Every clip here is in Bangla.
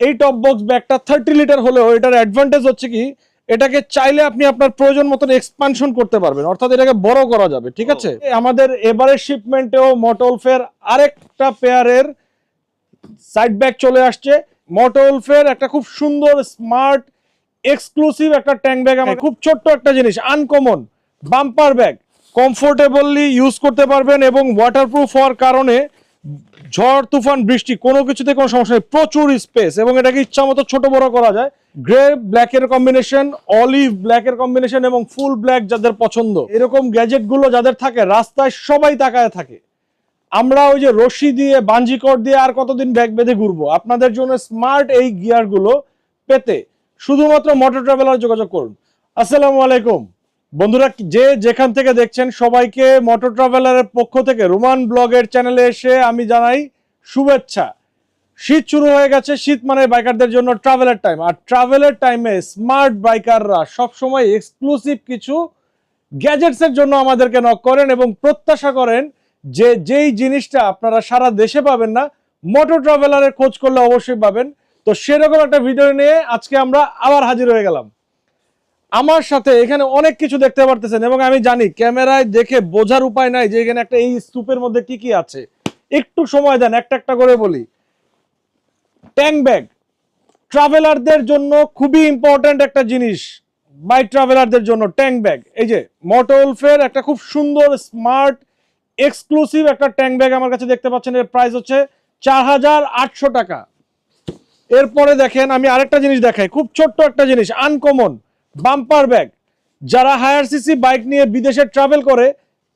এই টপ বক্স ব্যাগটা থার্টি লিটার হলেও এটার অ্যাডভান্টেজ হচ্ছে কি এটাকে চাইলে আপনি আপনার প্রয়োজন মতন এক্সপানশন করতে পারবেন। অর্থাৎ এটাকে বড় করা যাবে ঠিক আছে? আমাদের এবারের শিপমেন্টেও মটোলফের আরেকটা পেয়ারের সাইড ব্যাগ চলে আসছে। মটোলফের একটা খুব সুন্দর স্মার্ট এক্সক্লুসিভ একটা ট্যাঙ্ক ব্যাগ আমার খুব ছোট্ট একটা জিনিস uncommon bumper bag comfortably use করতে পারবেন এবং ওয়াটারপ্রুফ হওয়ার কারণে ঝড়, তুফান, বৃষ্টি, কোনো কিছুতে কোনো সমস্যা নেই। প্রচুর স্পেস এবং এটাকে ইচ্ছা মতো ছোট বড় করা যায়। গ্রে ব্ল্যাকের কম্বিনেশন অলিভ ব্ল্যাকের কম্বিনেশন এবং ফুল ব্ল্যাক যাদের পছন্দ। এরকম গ্যাজেটগুলো যাদের থাকে, রাস্তায় সবাই তাকায় থাকে। আমরা ওই যে রশি দিয়ে, বাঞ্জি কর দিয়ে আর কতদিন ব্যাগ বেঁধে ঘুরবো? আপনাদের জন্য স্মার্ট এই গিয়ারগুলো পেতে শুধুমাত্র মোটর ট্রাভেলার যোগাযোগ করুন। আসসালামু আলাইকুম। বন্ধুরা, যে যেখান থেকে দেখছেন, সবাইকে মোটর ট্রাভেলারের পক্ষ থেকে রোমান ব্লগের চ্যানেলে এসে আমি জানাই শুভেচ্ছা। শীত শুরু হয়ে গেছে, শীত মানে বাইকারদের জন্য ট্রাভেলের টাইম আর ট্রাভেলের টাইমে স্মার্ট বাইকাররা সবসময় এক্সক্লুসিভ কিছু গ্যাজেটস এর জন্য আমাদেরকে নক করেন এবং প্রত্যাশা করেন যে যেই জিনিসটা আপনারা সারা দেশে পাবেন না মোটর ট্রাভেলারের খোঁজ করলে অবশ্যই পাবেন। তো সেরকম একটা ভিডিও নিয়ে আজকে আমরা আবার হাজির হয়ে গেলাম। আমার সাথে এখানে অনেক কিছু দেখতে পারতেছেন এবং আমি জানি ক্যামেরায় দেখে বোঝার উপায় নাই যে এখানে একটা এই স্তূপের মধ্যে কি কি আছে। একটু সময় দেন, একটা একটা করে বলি। ট্যাং ব্যাগ। ট্রাভেলারদের জন্য খুবই ইম্পর্ট্যান্ট একটা জিনিস। বাই ট্রাভেলারদের জন্য ট্যাঙ্ক ব্যাগ। এই যে মটোলফের একটা খুব সুন্দর স্মার্ট এক্সক্লুসিভ একটা ট্যাঙ্ক ব্যাগ আমার কাছে দেখতে পাচ্ছেন। এর প্রাইস হচ্ছে চার হাজার আটশো টাকা। এরপরে দেখেন, আমি আরেকটা জিনিস দেখাই। খুব ছোট্ট একটা জিনিস আনকমন বাম্পার ব্যাগ। যারা হায়ার সিসি বাইক নিয়ে বিদেশে ট্রাভেল করে,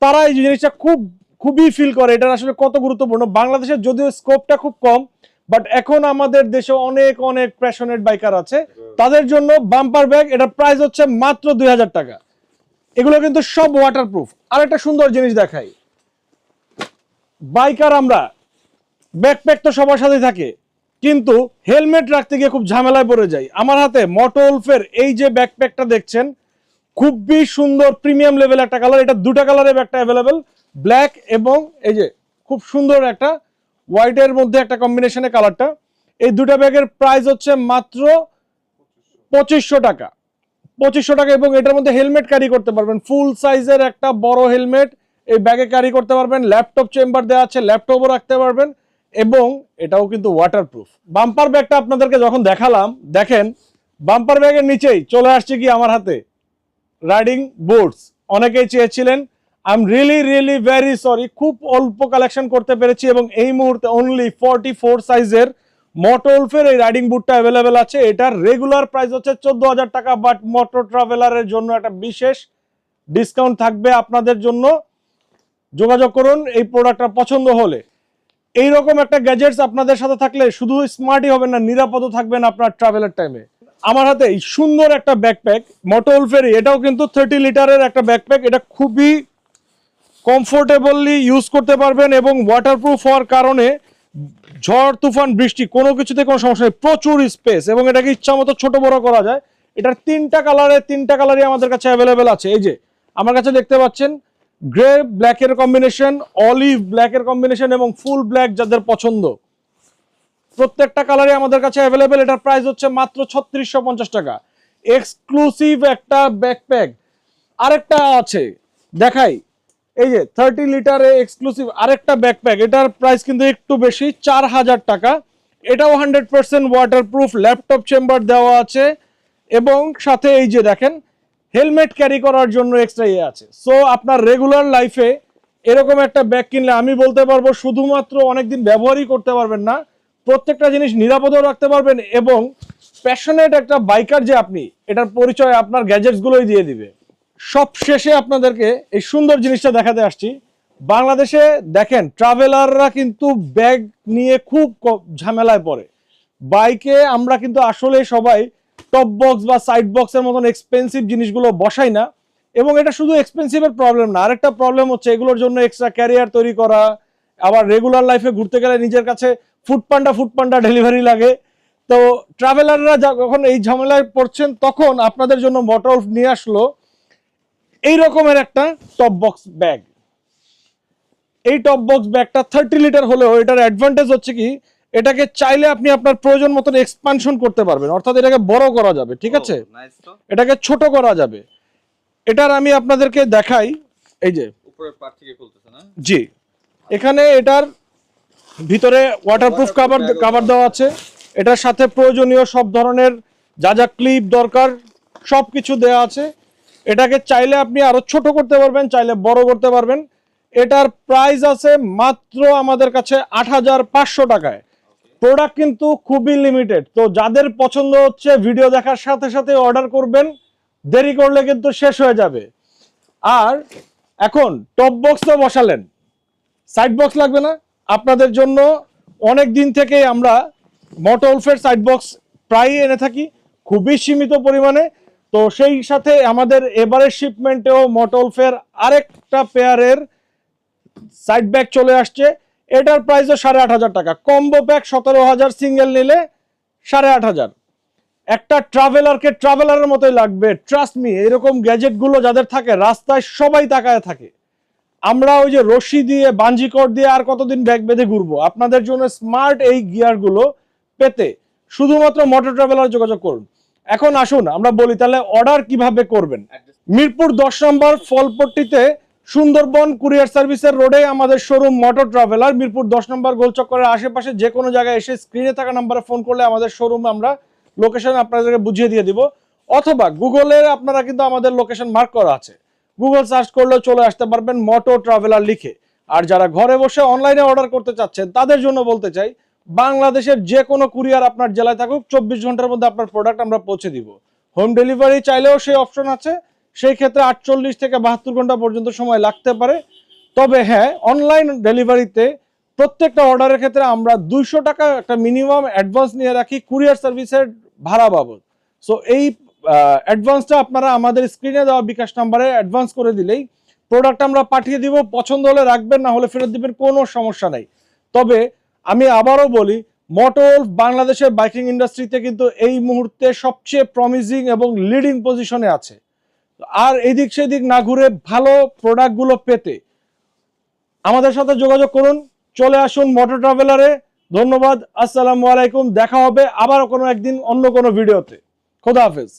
তারা এই জিনিসটা খুব, খুবই ফিল করে। এটা আসলে কত গুরুত্বপূর্ণ। বাংলাদেশের যদিও স্কোপটা খুব কম বাট এখন আমাদের দেশে অনেক অনেক প্যাশনেট বাইকার আছে। তাদের জন্য বাম্পার ব্যাগ, এটার প্রাইস হচ্ছে মাত্র দুই হাজার টাকা। এগুলো কিন্তু সব ওয়াটারপ্রুফ আর একটা সুন্দর জিনিস দেখাই। বাইকার আমরা ব্যাকপ্যাক তো সবার সাথে থাকে। কিন্তু হেলমেট রাখতে গিয়ে খুব ঝামেলায় পড়ে যাই। আমার হাতে মটোলফের এই যে ব্যাকপ্যাকটা দেখছেন, খুবই সুন্দর প্রিমিয়াম লেভেল একটা কালার এটা দুটা কালারের ব্যাগটা অ্যাভেলেবেল ব্ল্যাক এবং এই যে খুব সুন্দর একটা হোয়াইটের মধ্যে একটা কম্বিনেশনের কালারটা এই দুটা ব্যাগের প্রাইস হচ্ছে মাত্র পঁচিশশো টাকা। পঁচিশশো টাকা এবং এটার মধ্যে হেলমেট ক্যারি করতে পারবেন। ফুল সাইজের একটা বড় হেলমেট এই ব্যাগে ক্যারি করতে পারবেন। ল্যাপটপ চেম্বার দেওয়া আছে ল্যাপটপও রাখতে পারবেন। এবং এটাও কিন্তু ওয়াটারপ্রুফ বাম্পার ব্যাগটা আপনাদেরকে যখন দেখালাম, দেখেন বাম্পার ব্যাগের নিচেই চলে আসছে কি আমার হাতে? রাইডিং বোর্ডস অনেকেই চেয়েছিলেন I am really really very sorry খুব অল্প কালেকশন করতে পেরেছি এবং এই মুহূর্তে অনলি ফর্টি ফোর সাইজের মটোলফের এই রাইডিং বুটটা অ্যাভেলেবেল আছে। এটার রেগুলার প্রাইস হচ্ছে চোদ্দ হাজার টাকা বাট মটো ট্রাভেলারের জন্য একটা বিশেষ ডিসকাউন্ট থাকবে আপনাদের জন্য। যোগাযোগ করুন, এই প্রোডাক্টটা পছন্দ হলে। এইরকম একটা গ্যাজেটস আপনাদের সাথে থাকলে শুধু স্মার্টই হবেন না, নিরাপদও থাকবেন আপনার ট্রাভেলের টাইমে আমার হাতে এই সুন্দর একটা ব্যাকপ্যাক মোটোলফেরি এটাও কিন্তু থার্টি লিটারের একটা ব্যাকপ্যাক এটা খুবই কমফোর্টেবলি ইউজ করতে পারবেন এবং ওয়াটারপ্রুফ হওয়ার কারণে ঝড়, তুফান, বৃষ্টি, কোনো কিছুতে কোনো সমস্যা নেই, প্রচুর স্পেস এবং এটাকে ইচ্ছা মতো ছোট বড় করা যায়। এটার তিনটা কালারে তিনটা কালারই আমাদের কাছে অ্যাভেলেবেল আছে। এই যে, আমার কাছে দেখতে পাচ্ছেন গ্রে ব্ল্যাকের কম্বিনেশন অলিভ ব্ল্যাকের কম্বিনেশন এবং ফুল ব্ল্যাক যাদের পছন্দ। প্রত্যেকটা কালারই আমাদের কাছে অ্যাভেলেবেল এটার প্রাইস হচ্ছে মাত্র ছত্রিশশো টাকা। এক্সক্লুসিভ একটা ব্যাকপ্যাক আরেকটা আছে, দেখাই। এই যে থার্টি লিটারে এক্সক্লুসিভ আরেকটা ব্যাকপ্যাক এটার প্রাইস কিন্তু একটু বেশি, চার হাজার টাকা। এটাও hundred percent waterproof laptop chamber দেওয়া আছে। এবং সাথে এই যে দেখেন হেলমেট ক্যারি করার জন্য এক্সট্রা ইয়ে আছে। সো আপনার রেগুলার লাইফে এরকম একটা ব্যাগ কিনলে আমি বলতে পারব শুধুমাত্র অনেকদিন ব্যবহারই করতে পারবেন না, প্রত্যেকটা জিনিস নিরাপদেও রাখতে পারবেন এবং প্যাশনেট একটা বাইকার যে আপনি, এটার পরিচয় আপনার গ্যাজেটস গুলোই দিয়ে দিবে। সব শেষে আপনাদেরকে এই সুন্দর জিনিসটা দেখাতে আসছি। বাংলাদেশে দেখেন ট্রাভেলাররা কিন্তু ব্যাগ নিয়ে খুব ঝামেলায় পড়ে। বাইকে আমরা কিন্তু আসলে সবাই টপ বক্স বা সাইড বক্সের মতন এক্সপেন্সিভ জিনিসগুলো বসাই না। এবং এটা শুধু এক্সপেন্সিভের প্রবলেম না, আরেকটা প্রবলেম হচ্ছে এগুলোর জন্য এক্সট্রা ক্যারিয়ার তৈরি করা, আবার রেগুলার লাইফে ঘুরতে গেলে নিজের কাছে ফুডপান্ডা ফুডপান্ডা ডেলিভারি লাগে। তো ট্রাভেলাররা যখন এই ঝামেলায় পড়ছেন, তখন আপনাদের জন্য মোটর নিয়ে আসলো এই রকমের একটা টপ বক্স ব্যাগ এই টপ বক্স ব্যাগটা থার্টি লিটার হলেও এটার অ্যাডভান্টেজ হচ্ছে কি এটাকে চাইলে আপনি আপনার প্রয়োজন মতন এক্সপানশন করতে পারবেন। অর্থাৎ এটাকে বড় করা যাবে ঠিক আছে? এটাকে ছোট করা যাবে। এটার আমি আপনাদেরকে দেখাই এই যে। জি। এখানে এটার ভিতরে ওয়াটারপ্রুফ কাভার কাভার দেওয়া আছে। এটার সাথে প্রয়োজনীয় সব ধরনের যা যা ক্লিপ দরকার সব কিছু দেওয়া আছে। এটাকে চাইলে আপনি আরও ছোট করতে পারবেন চাইলে বড় করতে পারবেন। এটার প্রাইস আছে মাত্র আমাদের কাছে আট হাজার পাঁচশো টাকায়। প্রোডাক্ট কিন্তু খুবই লিমিটেড তো যাদের পছন্দ হচ্ছে ভিডিও দেখার সাথে সাথে অর্ডার করবেন, দেরি করলে কিন্তু শেষ হয়ে যাবে। আর এখন টপ বক্স তো বসালেন। সাইড বক্স লাগবে না। আপনাদের জন্য অনেক দিন থেকেই আমরা মটোলফের সাইড বক্স প্রায়ই এনে থাকি, খুবই সীমিত পরিমাণে। তো সেই সাথে আমাদের এবারের শিপমেন্টেও মটোলফের আরেকটা পেয়ারের সাইড ব্যাগ চলে আসছে। এটার প্রাইসও সাড়ে আট হাজার টাকা। কম্বো প্যাক সতেরো হাজার সিঙ্গেল নিলে সাড়ে আট হাজার। একটা ট্রাভেলারকে ট্রাভেলারের মতোই লাগবে ট্রাস্ট মি এরকম গ্যাজেটগুলো যাদের থাকে রাস্তায় সবাই তাকায় থাকে। আমরা ওই যে রশি দিয়ে বাঞ্জি কর দিয়ে আর কতদিন ব্যাগ বেঁধে ঘুরবো? আপনাদের জন্য স্মার্ট এই গিয়ারগুলো পেতে শুধুমাত্র মোটর ট্রাভেলার যোগাযোগ করুন। এখন আসুন আমরা বলি তাহলে অর্ডার কীভাবে করবেন? মিরপুর দশ নম্বর ফলপট্টিতে সুন্দরবন কুরিয়ার সার্ভিসের রোডে আমাদের শোরুম মোটর ট্রাভেলার মিরপুর দশ নম্বর গোলচক্করের আশেপাশে যে কোনো জায়গায় এসে স্ক্রিনে থাকা নাম্বারে ফোন করলে আমাদের শোরুম আমরা লোকেশন আপনাদেরকে বুঝিয়ে দিয়ে দিব। অথবা গুগলের আপনারা কিন্তু আমাদের লোকেশন মার্ক করা আছে। গুগল সার্চ করলেও চলে আসতে পারবেন মোটো ট্রাভেলার লিখে। আর যারা ঘরে বসে অনলাইনে অর্ডার করতে চাচ্ছেন, তাদের জন্য বলতে চাই, বাংলাদেশের যে কোনো কুরিয়ার আপনার জেলায় থাকুক, চব্বিশ ঘণ্টার মধ্যে আপনার প্রোডাক্ট আমরা পৌঁছে দিব। হোম ডেলিভারি চাইলেও সেই অপশন আছে। সেই ক্ষেত্রে আটচল্লিশ থেকে বাহাত্তর ঘণ্টা পর্যন্ত সময় লাগতে পারে। তবে হ্যাঁ অনলাইন ডেলিভারিতে প্রত্যেকটা অর্ডারের ক্ষেত্রে আমরা দুইশো টাকা একটা মিনিমাম অ্যাডভান্স নিয়ে রাখি কুরিয়ার সার্ভিসের ভাড়া বাবদ। সো এই অ্যাডভান্সটা আপনারা আমাদের স্ক্রিনে দেওয়া বিকাশ নাম্বারে অ্যাডভান্স করে দিলেই প্রোডাক্ট আমরা পাঠিয়ে দিব। পছন্দ হলে রাখবেন, না হলে ফেরত দিবেন, কোনো সমস্যা নাই। তবে আমি আবারও বলি মোটর বাংলাদেশের বাইকিং ইন্ডাস্ট্রিতে কিন্তু এই মুহূর্তে সবচেয়ে প্রমিজিং এবং লিডিং পজিশনে আছে। আর এদিক সেদিক না ঘুরে ভালো প্রোডাক্টগুলো পেতে আমাদের সাথে যোগাযোগ করুন। চলে আসুন মোটর ট্রাভেলারে ধন্যবাদ। আসসালামু আলাইকুম। দেখা হবে আবার কোনো একদিন অন্য কোনো ভিডিওতে খোদা হাফেজ।